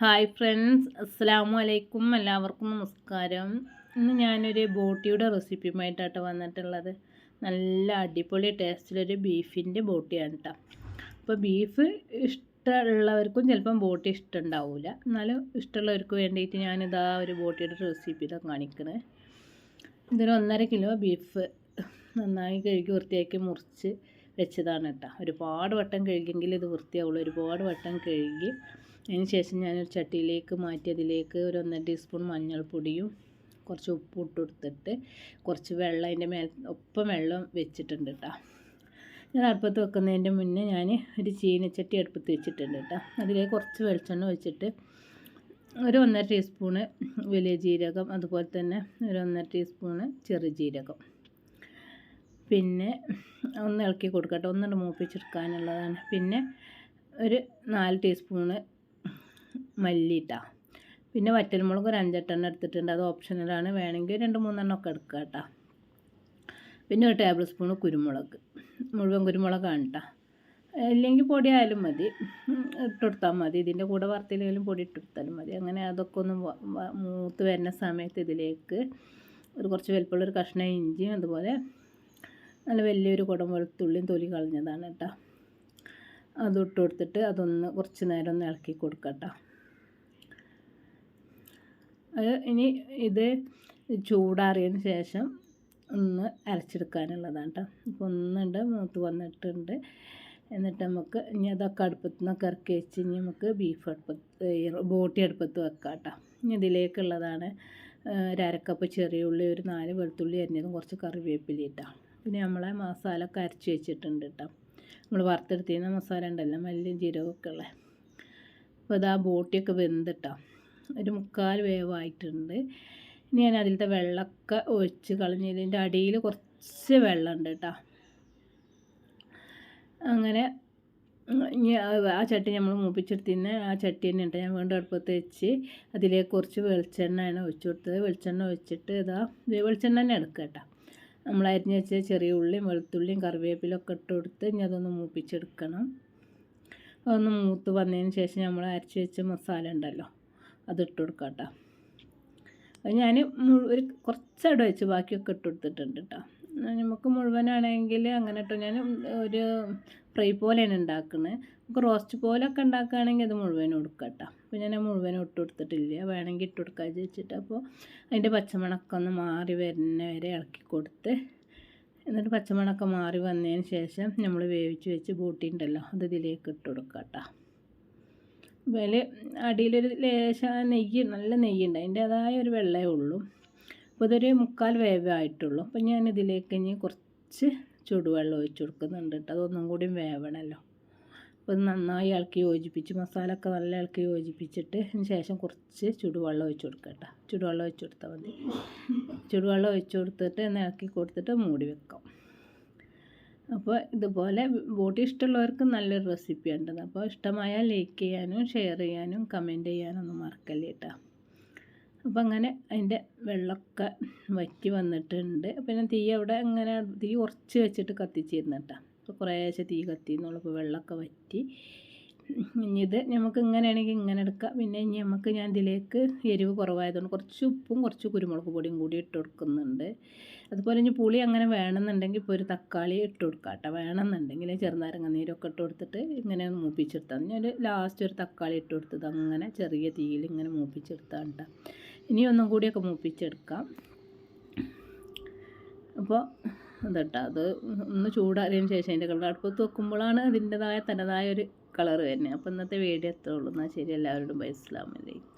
Hi friends അസ്സാമു അലൈക്കും എല്ലാവർക്കും നമസ്കാരം. ഇന്ന് ഞാനൊരു ബോട്ടിയുടെ റെസിപ്പിയുമായിട്ടാണ് വന്നിട്ടുള്ളത്. നല്ല അടിപൊളി ടേസ്റ്റിലൊരു ബീഫിന്റെ ബോട്ടിയാണ് കേട്ടോ അപ്പോൾ ബീഫ് ഇഷ്ടമുള്ളവർക്കും ചിലപ്പം ബോട്ടി ഇഷ്ടമുണ്ടാവില്ല എന്നാലും ഇഷ്ടമുള്ളവർക്ക് വേണ്ടിയിട്ട് ഞാനിതാ ഒരു ബോട്ടിയുടെ റെസിപ്പി ഇതാ കാണിക്കണേ. ഇതിന് ഒന്നര കിലോ ബീഫ് നന്നായി കഴുകി വൃത്തിയാക്കി മുറിച്ച് വെച്ചതാണ് കേട്ടോ ഒരുപാട് വട്ടം കഴുകിയെങ്കിൽ ഇത് വൃത്തിയാവുള്ളൂ. ഒരുപാട് വട്ടം കഴുകി അതിന് ശേഷം ഞാനൊരു ചട്ടിയിലേക്ക് മാറ്റി അതിലേക്ക് ഒരു ഒന്നര ടീസ്പൂൺ മഞ്ഞൾപ്പൊടിയും കുറച്ച് ഉപ്പ് ഇട്ട് കൊടുത്തിട്ട് കുറച്ച് വെള്ളം അതിന്റെ മേൽ ഒപ്പം വെള്ളം വെച്ചിട്ടുണ്ട് കേട്ടോ. ഞാൻ അടുപ്പത്ത് വെക്കുന്നതിന്റെ മുന്നേ ഞാൻ ഒരു ചീനച്ചട്ടി അടുപ്പത്ത് വെച്ചിട്ടുണ്ട് കേട്ടോ. അതിലേക്ക് കുറച്ച് വെളിച്ചെണ്ണ ഒഴിച്ചിട്ട് ഒരു ഒന്നര ടീസ്പൂണ് വലിയ ജീരകം അതുപോലെ തന്നെ ഒരു ഒന്നര ടീസ്പൂണ് ചെറു ജീരകം. പിന്നെ ഒന്ന് ഇളക്കി കൊടുക്കട്ടെ ഒന്നുകൊണ്ട് മൂപ്പിച്ചെടുക്കാനുള്ളതാണ്. പിന്നെ ഒരു നാല് ടീസ്പൂണ് മല്ലിട്ട പിന്നെ വറ്റൽമുളക് ഒരു അഞ്ചെട്ടെണ്ണം എടുത്തിട്ടുണ്ട്. അത് ഓപ്ഷണലാണ് വേണമെങ്കിൽ രണ്ട് മൂന്നെണ്ണം ഒക്കെ എടുക്കുക കേട്ടോ. പിന്നെ ഒരു ടേബിൾ സ്പൂൺ കുരുമുളക്. മുഴുവൻ കുരുമുളകാണ് കേട്ടോ. ഇല്ലെങ്കിൽ പൊടിയായാലും മതി. ഇട്ടുകൊടുത്താൽ മതി. ഇതിന്റെ കൂടെ വറുത്തില്ലെങ്കിലും പൊടി ഇട്ടെടുത്താലും മതി. അങ്ങനെ അതൊക്കെ ഒന്ന് മൂത്ത് വരുന്ന സമയത്ത് ഇതിലേക്ക് ഒരു കുറച്ച് വലുപ്പമുള്ള ഒരു കഷ്ണം ഇഞ്ചിയും അതുപോലെ നല്ല വലിയൊരു കുടം വെളുത്തുള്ളിയും തൊലി കളഞ്ഞതാണ് കേട്ടോ. അത് ഇട്ട് കൊടുത്തിട്ട് അതൊന്ന് കുറച്ച് നേരം ഒന്ന് ഇളക്കി കൊടുക്കട്ടോ. ഇനി ഇത് ചൂടാറിയതിന് ശേഷം ഒന്ന് അരച്ചെടുക്കാനുള്ളതാണ് കേട്ടോ ഇപ്പോൾ ഒന്നുണ്ട് മൂത്ത് വന്നിട്ടുണ്ട്. എന്നിട്ട് നമുക്ക് ഇനി അതൊക്കെ അടുപ്പത്ത് നിന്നൊക്കെ ഇറക്കി വെച്ച് ഇനി നമുക്ക് ബീഫ് അടുപ്പത്ത് ബോട്ടി അടുപ്പത്ത് വെക്കാം കേട്ടോ ഇനി ഇതിലേക്കുള്ളതാണ് ഒരക്കപ്പ് ചെറിയ ഉള്ളി ഒരു നാല് വെളുത്തുള്ളി അരിഞ്ഞതും കുറച്ച് കറിവേപ്പില ഇട്ടാം. പിന്നെ നമ്മളെ മസാല അരച്ച് വെച്ചിട്ടുണ്ട് കേട്ടോ. നമ്മൾ വറുത്തെടുത്തിരുന്ന മസാല ഉണ്ടല്ലോ മല്ലിയും ജീരകമൊക്കെ ഉള്ളത് അപ്പോൾ അത് ആ ബോട്ടിയൊക്കെ വെന്തിട്ടോ. ഒരു മുക്കാൽ വേവായിട്ടുണ്ട്. ഇനി ഞാൻ അതിലത്തെ വെള്ളമൊക്കെ ഒഴിച്ച് കളഞ്ഞതിന്റെ അടിയിൽ കുറച്ച് വെള്ളമുണ്ട് കേട്ടോ. അങ്ങനെ ആ ചട്ടി നമ്മൾ മൂപ്പിച്ചെടുത്തിന് ആ ചട്ടി തന്നെ ഉണ്ട്. ഞാൻ വീണ്ടും അടുപ്പത്ത് വെച്ച് അതിലേക്ക് കുറച്ച് വെളിച്ചെണ്ണയാണ് ഒഴിച്ചു കൊടുത്തത്. വെളിച്ചെണ്ണ ഒഴിച്ചിട്ട് ഇതാ വെളിച്ചെണ്ണ തന്നെ എടുക്കുക കേട്ടോ. നമ്മൾ അരിഞ്ഞ് വെച്ച ചെറിയ ഉള്ളിയും വെളുത്തുള്ളിയും കറിവേപ്പിലൊക്കെ ഇട്ട് കൊടുത്ത് ഇനി അതൊന്ന് മൂപ്പിച്ചെടുക്കണം. അതൊന്ന് മൂത്ത് വന്നതിന് ശേഷം നമ്മൾ അരച്ച് വെച്ച മസാല ഉണ്ടല്ലോ അത് ഇട്ട് കൊടുക്കാം കേട്ടോ. ഞാൻ ഒരു കുറച്ചവിടെ വെച്ച് ബാക്കിയൊക്കെ ഇട്ട് കൊടുത്തിട്ടുണ്ട് കേട്ടോ. നമുക്ക് മുഴുവനാണെങ്കിൽ അങ്ങനെ ഇട്ടു ഞാൻ ഒരു ഫ്രൈ പോലെയാണ് ഉണ്ടാക്കുന്നത് നമുക്ക് റോസ്റ്റ് പോലൊക്കെ ഉണ്ടാക്കുകയാണെങ്കിൽ അത് മുഴുവനും കൊടുക്കാം കേട്ടോ അപ്പോൾ ഞാൻ മുഴുവനും ഇട്ട് കൊടുത്തിട്ടില്ല. വേണമെങ്കിൽ ഇട്ട് കൊടുക്കാൻ വെച്ചിട്ട് അപ്പോൾ അതിന്റെ പച്ചമണക്കം ഒന്ന് മാറി വരുന്ന വരെ ഇളക്കി കൊടുത്ത് എന്നിട്ട് പച്ചമണക്കം മാറി വന്നതിന് ശേഷം നമ്മൾ വേവിച്ച് വെച്ച് ബൂട്ടി അത് ഇതിലേക്ക് ഇട്ട് കൊടുക്കാം കേട്ടോ അതിൽ അടിയിലൊരു ലേശം നെയ്യ് നല്ല നെയ്യുണ്ട് അതിന്റേതായ ഒരു വെള്ളമേ ഉള്ളൂ. അപ്പോൾ ഇതൊരു മുക്കാൽ വേവായിട്ടുള്ളൂ അപ്പോൾ ഞാൻ ഇതിലേക്ക് ഇനി കുറച്ച് ചൂടുവെള്ളം ഒഴിച്ചു കൊടുക്കുന്നുണ്ട് കേട്ടോ അതൊന്നും കൂടി വേവണമല്ലോ അപ്പോൾ നന്നായി ഇളക്കി യോജിപ്പിച്ച് മസാല ഒക്കെ നല്ല ഇളക്കി യോജിപ്പിച്ചിട്ട് ശേഷം കുറച്ച് ചൂടുവെള്ളം ഒഴിച്ച് കൊടുക്കുക കേട്ടോ ചൂടുവെള്ളം ഒഴിച്ച് കൊടുത്താൽ മതി. ചൂടുവെള്ളം ഒഴിച്ച് കൊടുത്തിട്ട് ഒന്ന് ഇളക്കി കൊടുത്തിട്ട് മൂടി വെക്കാം. അപ്പോൾ ഇതുപോലെ ബോട്ടി ഇഷ്ടമുള്ളവർക്ക് നല്ലൊരു റെസിപ്പി ഉണ്ടെന്ന് അപ്പോൾ ഇഷ്ടമായാൽ ലൈക്ക് ചെയ്യാനും ഷെയർ ചെയ്യാനും കമന്റ് ചെയ്യാനൊന്നും മറക്കല്ലേ കേട്ടോ അപ്പോൾ അങ്ങനെ അതിന്റെ വെള്ളമൊക്കെ വറ്റി വന്നിട്ടുണ്ട്. പിന്നെ തീ അവിടെ അങ്ങനെ തീ കുറച്ച് വെച്ചിട്ട് കത്തിച്ചിരുന്നു കേട്ടോ. അപ്പോൾ കുറേശ്ശെ തീ കത്തിയെന്നുള്ളൂ. അപ്പോൾ വെള്ളമൊക്കെ വറ്റി. ഇത് നമുക്ക് ഇങ്ങനെയാണെങ്കിൽ ഇങ്ങനെ എടുക്കാം. പിന്നെ ഇനി നമുക്ക് ഞാൻ ഇതിലേക്ക് എരിവ് കുറവായതുകൊണ്ട് കുറച്ച് ഉപ്പും കുറച്ച് കുരുമുളക് പൊടിയും കൂടി ഇട്ട് കൊടുക്കുന്നുണ്ട്. അതുപോലെ ഇനി പുളി അങ്ങനെ വേണമെന്നുണ്ടെങ്കിൽ ഇപ്പോൾ ഒരു തക്കാളി ഇട്ട് കൊടുക്കാം കേട്ടോ. വേണമെന്നുണ്ടെങ്കിൽ ചെറുനാരങ്ങ നീരൊക്കെ ഇട്ട് കൊടുത്തിട്ട് ഇങ്ങനെ മൂപ്പിച്ചെടുത്താൽ ഞാൻ ഒരു ലാസ്റ്റ് ഒരു തക്കാളി ഇട്ട് കൊടുത്തത് അങ്ങനെ ചെറിയ തീയിൽ ഇങ്ങനെ മൂപ്പിച്ചെടുത്താൽ കേട്ടോ. ഇനി ഒന്നും കൂടിയൊക്കെ മൂപ്പിച്ചെടുക്കാം. അപ്പോൾ അതട്ടോ അത് ഒന്ന് ചൂടാറിയതിന് ശേഷം അതിന്റെ കളർ അടുപ്പത്ത് വെക്കുമ്പോഴാണ് അതിന്റെതായ തനതായ ഒരു കളർ വരുന്നത്. അപ്പോൾ ഇന്നത്തെ വീഡിയോ എത്തുള്ളൂ എന്നാൽ ശരി എല്ലാവരോടും ബൈ അസ്ലാമലൈക്കും